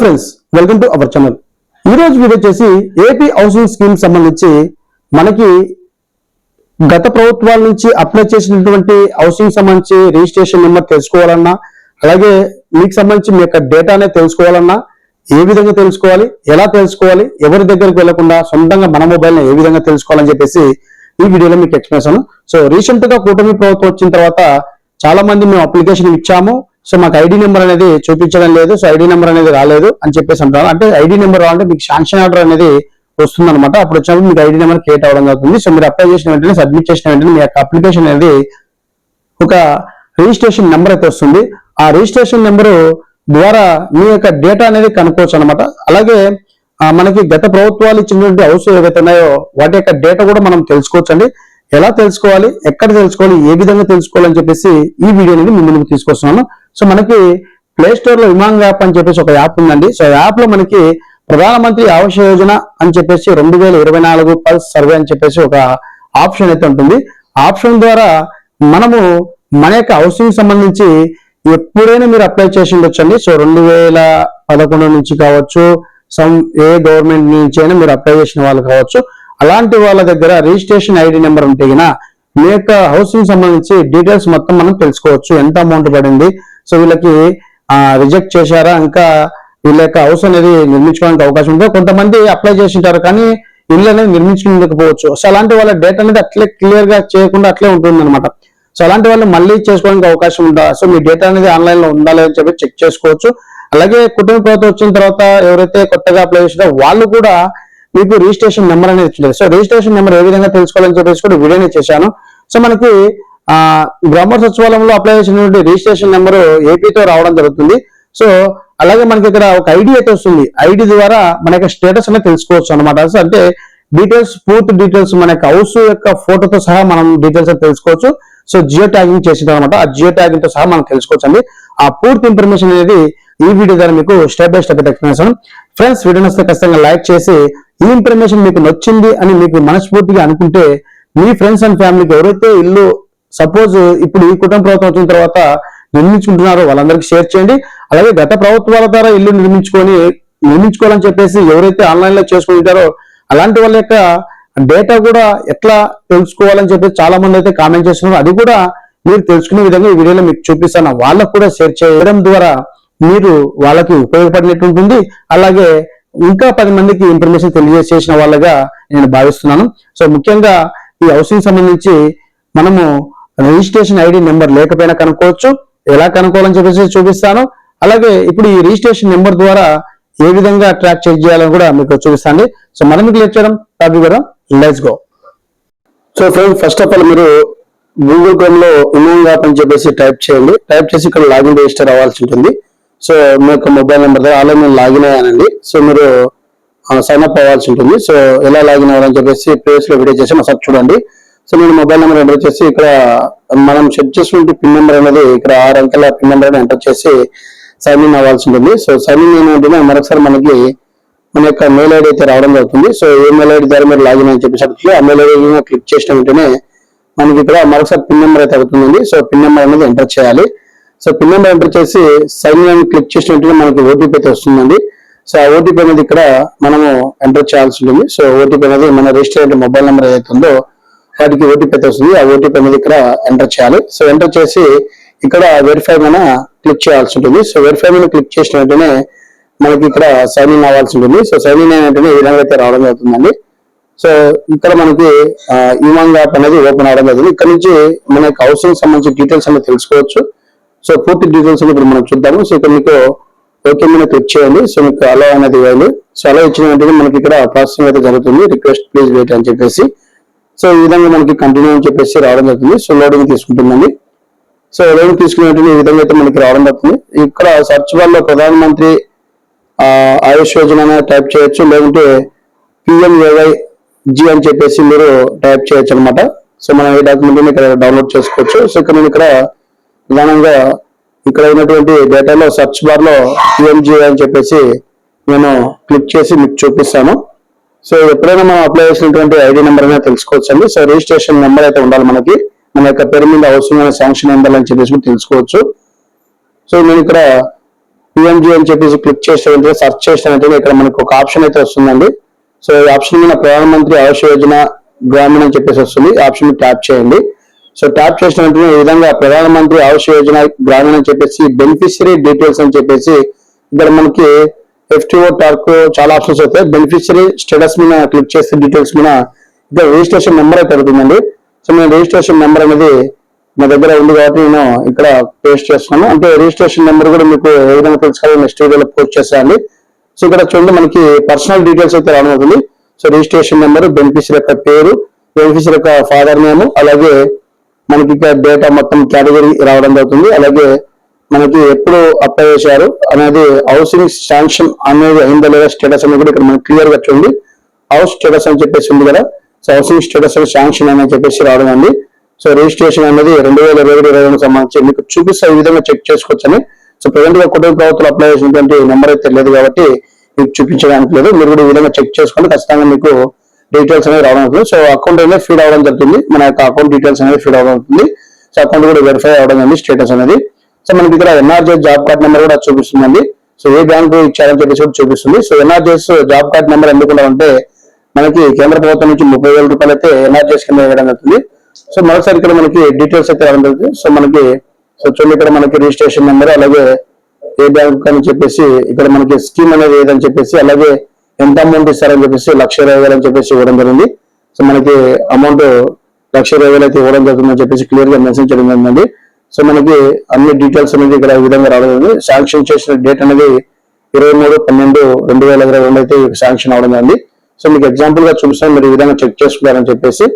Friends welcome to our channel ఈ రోజు video వచ్చేసి ఏపీ హౌసింగ్ స్కీమ్ సంబంధించి మనకి గత ప్రభుత్వాల నుంచి అప్లై చేసినటువంటి హౌసింగ్ సంబంధించి రిజిస్ట్రేషన్ నెంబర్ తెలుసుకోవాలన్నా అలాగే మీకు సంబంధించి మీ యొక్క డేటానే తెలుసుకోవాలన్నా ఏ విధంగా తెలుసుకోవాలి ఎలా తెలుసుకోవాలి ఎవరి దగ్గరికి వెళ్ళకుండా సొంతంగా మన మొబైల్ని ఏ విధంగా తెలుసుకోవాలని చెప్పేసి ఈ వీడియోలో మీకు ఎక్స్ప్లెనేషన్ సో రీసెంట్గా కూటమి ప్రభుత్వం వచ్చిన తర్వాత చాలా మంది మేము అప్లికేషన్ ఇచ్చాము. సో మాకు ఐడి నెంబర్ అనేది చూపించడం లేదు సో ఐడి నెంబర్ అనేది రాలేదు అని చెప్పేసి అంటారు అంటే ఐడి నెంబర్ రావాలంటే మీకు శాంక్షన్ ఆర్డర్ అనేది వస్తుంది అనమాట అప్పుడు వచ్చినప్పుడు మీకు ఐడి నెంబర్ క్రియేట్ అవ్వడం జరుగుతుంది. సో మీరు అప్లై చేసిన వెంటనే సబ్మిట్ చేసిన వెంటనే మీ యొక్క అప్లికేషన్ అనేది ఒక రిజిస్ట్రేషన్ నెంబర్ అయితే వస్తుంది. ఆ రిజిస్ట్రేషన్ నెంబర్ ద్వారా మీ యొక్క డేటా అనేది కనుక్కోవచ్చు అనమాట అలాగే మనకి గత ప్రభుత్వాలు ఇచ్చినటువంటి హౌస్ ఏవైతే ఉన్నాయో వాటి యొక్క డేటా కూడా మనం తెలుసుకోవచ్చు అండి ఎలా తెలుసుకోవాలి ఎక్కడ తెలుసుకోవాలి ఏ విధంగా తెలుసుకోవాలని చెప్పేసి ఈ వీడియో అనేది ముందుకు తీసుకొస్తున్నాను. సో మనకి ప్లే స్టోర్లో విమాంగ్ యాప్ అని చెప్పేసి ఒక యాప్ ఉందండి. సో యాప్లో మనకి ప్రధానమంత్రి ఆవాస్ యోజన అని చెప్పేసి రెండు వేల ఇరవై నాలుగు పల్స్ సర్వే అని చెప్పేసి ఒక ఆప్షన్ అయితే ఉంటుంది. ఆప్షన్ ద్వారా మనము మన యొక్క హౌసింగ్ సంబంధించి ఎప్పుడైనా మీరు అప్లై చేసి ఉండొచ్చండి. సో రెండు వేల పదకొండు నుంచి కావచ్చు సమ్ ఏ గవర్నమెంట్ నుంచి అయినా మీరు అప్లై చేసిన వాళ్ళు కావచ్చు. అలాంటి వాళ్ళ దగ్గర రిజిస్ట్రేషన్ ఐడి నెంబర్ ఉంటే మీ యొక్క హౌసింగ్ సంబంధించి డీటెయిల్స్ మొత్తం మనం తెలుసుకోవచ్చు. ఎంత అమౌంట్ పడింది సో వీళ్ళకి రిజెక్ట్ చేశారా? ఇంకా వీళ్ళ యొక్క హౌస్ అనేది నిర్మించుకోవడానికి అవకాశం ఉందో? కొంతమంది అప్లై చేసి ఉంటారు కానీ ఇల్లు అనేది నిర్మించుకోకపోవచ్చు సో అలాంటి వాళ్ళ డేటా అనేది అట్లే క్లియర్గా చేయకుండా అట్లే ఉంటుంది అనమాట సో అలాంటి వాళ్ళు మళ్ళీ చేసుకోవడానికి అవకాశం ఉందా? సో మీ డేటా అనేది ఆన్లైన్లో ఉందా? లేదని చెప్పి చెక్ చేసుకోవచ్చు. అలాగే కుటుంబ ప్రభుత్వం వచ్చిన తర్వాత ఎవరైతే కొత్తగా అప్లై చేసినా వాళ్ళు కూడా మీకు రిజిస్ట్రేషన్ నెంబర్ అనేది ఇచ్చింది సో రిజిస్ట్రేషన్ నెంబర్ ఏ విధంగా తెలుసుకోవాలని చెప్పేసి కూడా వీడియోనే చేశాను. సో మనకి గ్రామ సచివాలయంలో అప్లై చేసినటువంటి రిజిస్ట్రేషన్ నెంబర్ ఏపీతో రావడం జరుగుతుంది. సో అలాగే మనకి ఇక్కడ ఒక ఐడి అయితే వస్తుంది. ఐడి ద్వారా మన యొక్క స్టేటస్ అనేది తెలుసుకోవచ్చు అనమాట అంటే డీటెయిల్స్ పూర్తి డీటెయిల్స్ మన యొక్క హౌస్ యొక్క ఫోటోతో సహా మనం డీటెయిల్స్ తెలుసుకోవచ్చు. సో జియో ట్యాగింగ్ చేసింది అనమాట ఆ జియో ట్యాగింగ్తో సహా మనం తెలుసుకోవచ్చు అండి. ఆ పూర్తి ఇన్ఫర్మేషన్ అనేది ఈ వీడియో ద్వారా మీకు step by step explanation friends video నచ్చితే ఖచ్చితంగా లైక్ చేసి ఈ ఇన్ఫర్మేషన్ మీకు నచ్చింది అని మీకు మనస్ఫూర్తిగా అనుకుంటే మీ ఫ్రెండ్స్ అండ్ ఫ్యామిలీకి ఎవరైతే ఇల్లు సపోజ్ ఇప్పుడు ఈ కుటుంబ ప్రభుత్వం వచ్చిన తర్వాత నిర్మించుకుంటున్నారో వాళ్ళందరికీ షేర్ చేయండి. అలాగే గత ప్రభుత్వాల ద్వారా ఇల్లు నిర్మించుకొని నిర్మించుకోవాలని చెప్పేసి ఎవరైతే ఆన్లైన్లో చేసుకుంటారో అలాంటి వాళ్ళ యొక్క డేటా కూడా ఎట్లా తెలుసుకోవాలని చెప్పి చాలా మంది అయితే కామెంట్ చేస్తున్నారు. అది కూడా మీరు తెలుసుకునే విధంగా ఈ వీడియోలో మీకు చూపిస్తాను. వాళ్ళకు కూడా షేర్ చేయడం ద్వారా మీరు వాళ్ళకి ఉపయోగపడినట్టు ఉంటుంది. అలాగే ఇంకా పది మందికి ఇన్ఫర్మేషన్ తెలియజేసిన వాళ్ళగా నేను భావిస్తున్నాను. సో ముఖ్యంగా ఈ హౌసింగ్ సంబంధించి మనము రిజిస్ట్రేషన్ ఐడి నెంబర్ లేకపోయినా కనుక్కోవచ్చు. ఎలా కనుక్కోవాలని చెప్పేసి చూపిస్తాను. అలాగే ఇప్పుడు ఈ రిజిస్ట్రేషన్ నెంబర్ ద్వారా ఏ విధంగా ట్రాక్ చెక్ చేయాలని కూడా మీకు చూపిస్తాను సో మనం మీకు లేట్ చేయడం టాపిక్ కూడా let's go. So friends first of all మీరు గూగుల్ క్రోమ్లో ఇమోన్ యాప్ అని చెప్పేసి టైప్ చేయండి. టైప్ చేసి ఇక్కడ లాగిన్ రిజిస్టర్ అవ్వాల్సి ఉంటుంది. సో మీ యొక్క మొబైల్ నెంబర్ ద్వారా ఆల్రెడీ నేను లాగిన్ అయ్యానండి. సో మీరు సైన్ అప్ అవ్వాల్సి ఉంటుంది. సో ఎలా లాగిన్ అవ్వాలని చెప్పేసి ప్లేస్లో వీడియో చేసి ఒకసారి చూడండి. సో నేను మొబైల్ నెంబర్ ఎంటర్ చేసి ఇక్కడ మనం సెట్ చేసినటువంటి పిన్ నెంబర్ అనేది ఇక్కడ ఆరు అంకెల పిన్ నెంబర్ ఎంటర్ చేసి సైన్ ఇన్ అవ్వాల్సి ఉంటుంది సో సైన్ ఇన్ ఏంటంటే మరొకసారి మనకి మన యొక్క మెయిల్ ఐడి అయితే రావడం జరుగుతుంది. సో ఏ మెయిల్ ఐడి ద్వారా మీరు లాగిన్ అని చెప్పేసరికి ఆ మెయిల్ ఐడి క్లిక్ చేసిన వెంటనే మనకి ఇక్కడ మరొకసారి పిన్ నెంబర్ అయితే అవుతుందండి. సో పిన్ నెంబర్ అనేది ఎంటర్ చేయాలి. సో పిన్ నెంబర్ ఎంటర్ చేసి సైన్ ఇన్ క్లిక్ చేసిన వెంటనే మనకి ఓటీపీ అయితే వస్తుందండి. సో ఆ ఓటీపీ అనేది ఇక్కడ మనము ఎంటర్ చేయాల్సి ఉంటుంది. సో ఓటీపీ అనేది మన రిజిస్టర్ మొబైల్ నెంబర్ ఏదైతే ఉందో వాటికి ఓటీపీ అయితే వస్తుంది. ఆ ఓటీపీ అనేది ఇక్కడ ఎంటర్ చేయాలి. సో ఎంటర్ చేసి ఇక్కడ వెరిఫై మన క్లిక్ చేయాల్సి ఉంటుంది. సో వెరిఫై మీద క్లిక్ చేసిన వెంటనే మనకి ఇక్కడ సైన్ ఇన్ అవ్వాల్సి ఉంటుంది. సో సైన్ ఇన్ అయిన వెంటనే ఈ విధంగా అయితే రావడం జరుగుతుందండి. సో ఇక్కడ మనకి ఈమాంగ్ యాప్ అనేది ఓపెన్ అవడం జరుగుతుంది. ఇక్కడ నుంచి మన యొక్క హౌసింగ్ సంబంధించిన డీటెయిల్స్ అనేది తెలుసుకోవచ్చు. సో పూర్తి డీటెయిల్స్ ఇప్పుడు మనం చూద్దాము. సో ఇక్కడ మీకు ఓకే మీద క్లిక్ చేయండి. సో మీకు అలా అనేది ఇవ్వాలి సో అలా ఇచ్చిన వెంటనే మనకి ఇక్కడ ప్రాసెసింగ్ అయితే జరుగుతుంది. రిక్వెస్ట్ ప్లీజ్ వెయిట్ అని చెప్పేసి. సో ఈ విధంగా మనకి కంటిన్యూ అని చెప్పేసి రావడం జరుగుతుంది. సో లోడింగ్ తీసుకుంటుందండి. సో లోడింగ్ తీసుకునేటువంటి ఈ విధంగా అయితే మనకి రావడం జరుగుతుంది. ఇక్కడ సర్చ్ బార్లో ప్రధానమంత్రి ఆయుష్ యోజన అనేది టైప్ చేయొచ్చు. లేకుంటే పిఎంఏవై జి అని చెప్పేసి మీరు టైప్ చేయొచ్చు అనమాట సో మనం ఈ డాక్యుమెంట్ ఇక్కడ డౌన్లోడ్ చేసుకోవచ్చు. సో ఇక్కడ నేను ఇక్కడ ప్రధానంగా ఇక్కడ ఉన్నటువంటి డేటాలో సెర్చ్ బార్లో పిఎంజి అని చెప్పేసి నేను క్లిక్ చేసి మీకు చూపిస్తాను. సో ఎప్పుడైనా మనం అప్లై చేసినటువంటి ఐడి నెంబర్ అయినా తెలుసుకోవచ్చు అండి సో రిజిస్ట్రేషన్ నెంబర్ అయితే ఉండాలి మనకి. మన యొక్క పేరు మీద అవసరమైన శాంక్షన్ నెంబర్ అని చెప్పేసి తెలుసుకోవచ్చు. సో నేను ఇక్కడ పిఎంజీ అని చెప్పేసి క్లిక్ చేసిన సెర్చ్ చేసిన ఇక్కడ మనకు ఒక ఆప్షన్ అయితే వస్తుందండి. సో ఈ ఆప్షన్ మీద ప్రధానమంత్రి ఆవాస్ యోజన గ్రామీణ అని చెప్పేసి వస్తుంది. ఈ ఆప్షన్ ట్యాప్ చేయండి. సో ట్యాప్ చేసిన వెంటనే ఈ విధంగా ప్రధానమంత్రి ఆవాస్ యోజన గ్రామీణ అని చెప్పేసి బెనిఫిషరీ డీటెయిల్స్ అని చెప్పేసి ఇక్కడ మనకి ఎఫ్టిఓ టార్క్ చాలా ఆప్షన్స్ అయితే. బెనిఫిషియరీ స్టేటస్ మీద క్లిక్ చేసి డీటెయిల్స్ మీద ఇక్కడ రిజిస్ట్రేషన్ నెంబర్ అయితే అడుగుతుందండి. సో నేను రిజిస్ట్రేషన్ నెంబర్ అనేది మా దగ్గర ఉంది కాబట్టి నేను ఇక్కడ పేస్ట్ చేస్తున్నాను. అంటే రిజిస్ట్రేషన్ నెంబర్ కూడా మీకు ఏ విధంగా తెలుసుకోవాలి నెక్స్ట్ వీడియోలో పోస్ట్ చేసేయండి సో ఇక్కడ చూడండి మనకి పర్సనల్ డీటెయిల్స్ అయితే రావడం అవుతుంది సో రిజిస్ట్రేషన్ నెంబర్ బెనిఫిషియర్ యొక్క పేరు బెనిఫిషియర్ యొక్క ఫాదర్ నేమ్ అలాగే మనకి ఇక్కడ డేటా మొత్తం కేటగిరీ రావడం జరుగుతుంది. అలాగే మనకి ఎప్పుడు అప్లై చేశారు అనేది హౌసింగ్ శాంక్షన్ అనేది అయిందా లేదా స్టేటస్ అనేది కూడా ఇక్కడ మనకి క్లియర్గా చూడండి. హౌస్ స్టేటస్ అని చెప్పేసి ఉంది కదా. సో హౌసింగ్ స్టేటస్ శాంక్షన్ అని చెప్పేసి రావడం అండి. సో రిజిస్ట్రేషన్ అనేది రెండు వేల ఇరవై ఇరవై రెండు సంబంధించి మీకు చూపిస్తే ఈ విధంగా చెక్ చేసుకోవచ్చని. సో ప్రజెంట్గా కుటుంబ ప్రభుత్వం అప్లై చేసినటువంటి నెంబర్ అయితే లేదు కాబట్టి మీకు చూపించడానికి లేదు. మీరు కూడా ఈ విధంగా చెక్ చేసుకోండి. ఖచ్చితంగా మీకు డీటెయిల్స్ అనేది రావడం అవుతుంది సో అకౌంట్ అనేది ఫీడ్ అవడం జరుగుతుంది. మన యొక్క అకౌంట్ డీటెయిల్స్ అనేది ఫీడ్ అవడం అవుతుంది సో అకౌంట్ కూడా వెరిఫై అవడం అనేది స్టేటస్ అనేది. సో మనకి ఇక్కడ ఎన్ఆర్జే జాబ్ కార్డ్ నెంబర్ కూడా చూపిస్తుందండి. సో ఏ బ్యాంకు ఇచ్చారని చెప్పేసి కూడా చూపిస్తుంది. So NREGS job card number ఎందుకు అంటే మనకి కేంద్ర ప్రభుత్వం నుంచి ముప్పై వేల రూపాయలు అయితే ఎన్ఆర్జేస్ కింద వేయడం జరుగుతుంది. సో మరోసారి ఇక్కడ మనకి డీటెయిల్స్ అయితే రావడం జరుగుతుంది. సో మనకి సో చూడండి ఇక్కడ మనకి రిజిస్ట్రేషన్ నెంబర్ అలాగే ఏ బ్యాంక్ అని చెప్పేసి ఇక్కడ మనకి స్కీమ్ అనేది ఏదని చెప్పేసి అలాగే ఎంత అమౌంట్ ఇస్తారని చెప్పేసి లక్ష ఇరవై వేలు అని చెప్పేసి ఇవ్వడం జరిగింది. సో మనకి అమౌంట్ లక్ష ఇరవై వేలు అయితే ఇవ్వడం జరుగుతుందని చెప్పేసి క్లియర్గా మెన్షన్ చేయడం జరిగిందండి. సో మనకి అన్ని డీటెయిల్స్ అనేది ఇక్కడ ఈ విధంగా రావడం శాంక్షన్ చేసిన డేట్ అనేది ఇరవై మూడు పన్నెండు రెండు వేల ఇరవై రెండు అయితే శాంక్షన్ అవడం జరిగింది. సో మీకు ఎగ్జాంపుల్గా చూపిస్తాను మీరు ఈ విధంగా చెక్ చేసుకున్నారని చెప్పేసి.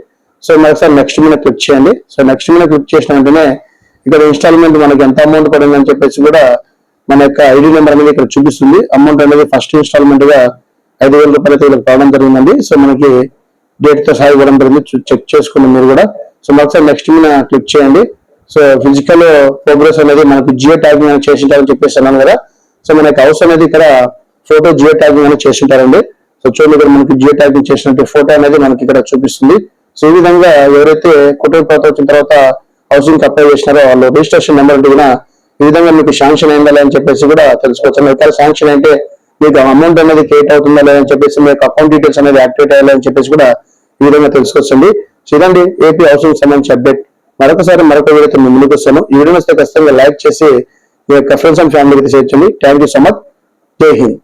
సో మరోసారి నెక్స్ట్ మీద క్లిక్ చేయండి. సో నెక్స్ట్ మీద క్లిక్ చేసిన వెంటనే ఇక్కడ ఇన్స్టాల్మెంట్ మనకి ఎంత అమౌంట్ పడింది అని చెప్పేసి కూడా మన యొక్క ఐడి నెంబర్ అనేది ఇక్కడ చూపిస్తుంది. అమౌంట్ అనేది ఫస్ట్ ఇన్స్టాల్మెంట్గా ఐదు వేల రూపాయలు అయితే వీళ్ళకి రావడం జరిగిందండి. సో మనకి డేట్తో సహా ఇవ్వడం జరిగింది. చెక్ చేసుకుని మీరు కూడా. సో మరోసారి నెక్స్ట్ మీద క్లిక్ చేయండి. సో ఫిజికల్ ప్రోగ్రెస్ అనేది మనకి జియో ట్యాగింగ్ అనేది చేసింటారని చెప్పేసి అన్నాను కదా. సో మనకి హౌస్ అనేది ఇక్కడ ఫోటో జియో ట్యాగింగ్ అనేది చేసింటారండి. సో చూడండి ఇక్కడ మనకి జియో ట్యాగింగ్ చేసినట్టు ఫోటో అనేది మనకి ఇక్కడ చూపిస్తుంది. సో ఈ విధంగా ఎవరైతే కుటుంబ ప్రభుత్వం వచ్చిన తర్వాత హౌసింగ్ అప్లై చేసినారో వాళ్ళు రిజిస్ట్రేషన్ నెంబర్ అంటే కూడా ఈ విధంగా మీకు శాంక్షన్ అయిందా అని చెప్పేసి కూడా తెలుసుకోవచ్చు. ఒకవేళ శాంక్షన్ అయితే మీకు అమౌంట్ అనేది క్రియేట్ అవుతుందా లేదని చెప్పేసి మీ యొక్క అకౌంట్ డీటెయిల్స్ అనేది యాక్టివేట్ అయ్యాలని చెప్పేసి కూడా ఈ విధంగా తెలుసుకోవచ్చండి. చూడండి ఏపీ హౌసింగ్ సంబంధించి అప్డేట్ మరొకసారి మరొక వీడియోతో మేము ముందుకు వస్తాను. ఈ వీడియో వస్తే ఖచ్చితంగా లైక్ చేసి మీ యొక్క ఫ్రెండ్స్ అండ్ ఫ్యామిలీకి షేర్ చేయండి. థ్యాంక్ యూ సో మచ్ జై హింద్